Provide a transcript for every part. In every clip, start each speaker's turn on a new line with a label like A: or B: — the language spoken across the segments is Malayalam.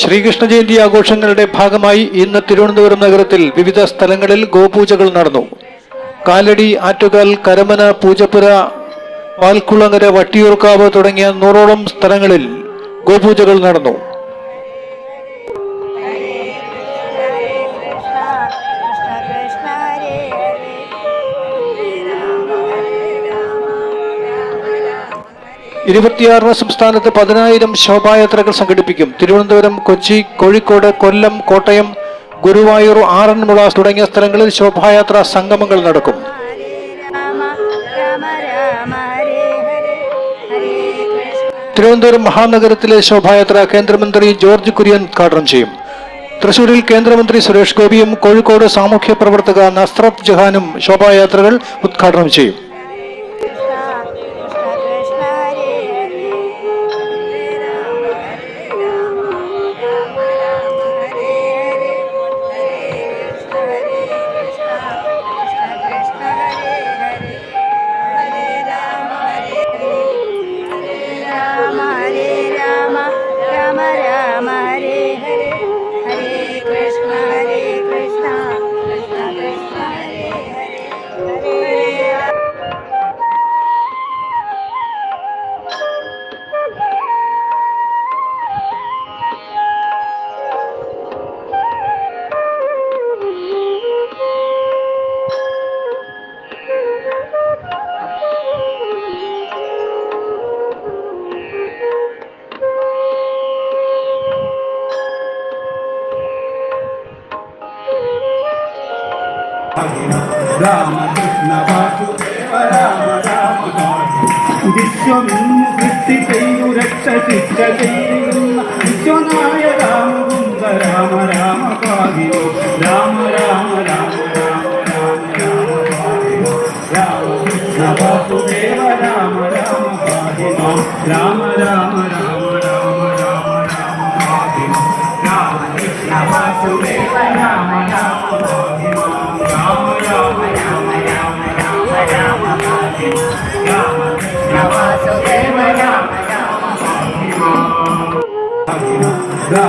A: ശ്രീകൃഷ്ണ ജയന്തി ആഘോഷങ്ങളുടെ ഭാഗമായി ഇന്ന് തിരുവനന്തപുരം നഗരത്തിൽ വിവിധ സ്ഥലങ്ങളിൽ ഗോപൂജകൾ നടന്നു. കാലടി ആറ്റുകാൽ കരമന പൂജപ്പുര പാൽക്കുളങ്ങര വട്ടിയൂർക്കാവ് തുടങ്ങിയ നൂറോളം സ്ഥലങ്ങളിൽ ഗോപൂജകൾ നടന്നു. ഇരുപത്തിയാറിന് സംസ്ഥാനത്ത് പതിനായിരം ശോഭായാത്രകൾ സംഘടിപ്പിക്കും. തിരുവനന്തപുരം കൊച്ചി കോഴിക്കോട് കൊല്ലം കോട്ടയം ഗുരുവായൂർ ആറന്മുള തുടങ്ങിയ സ്ഥലങ്ങളിൽ ശോഭായാത്രാ സംഗമങ്ങൾ നടക്കും. തിരുവനന്തപുരം മഹാനഗരത്തിലെ ശോഭായാത്ര കേന്ദ്രമന്ത്രി ജോർജ് കുര്യൻ ഉദ്ഘാടനം ചെയ്യും. തൃശൂരിൽ കേന്ദ്രമന്ത്രി സുരേഷ് ഗോപിയും കോഴിക്കോട് സാമൂഹ്യ പ്രവർത്തക നസ്രത്ത് ജഹാനും ശോഭായാത്രകൾ ഉദ്ഘാടനം ചെയ്യും.
B: రామకృష్ణ వాసుదేవ రామ రామ విశ్వమిన్ను సృష్టి చేయు రక్ష శిక్ష చేయున్న విశ్వనాయ రామ గుంద రామ రామ కాగియో రామ రామ రామ రామ రామ రామ రామకృష్ణ వాసుదేవ రామ రామ
C: కాగియో రామ రామ రామ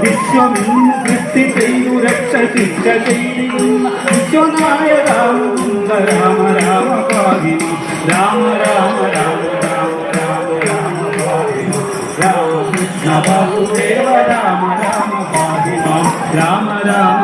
C: വിശ്വമിന്ന് സൃഷ്ടി ചെയ്തു രക്ഷ ശിക്ഷ ചെയ്തു വിശ്വനായ രാമ രാമ രാമ പാതിമ രാമ രാമ രാമ രാമ രാമ രാമ പാതിമ രാമ കൃഷ്ണ ബാബു ദേവ രാമ രാമ പാതിമ രാമ രാമ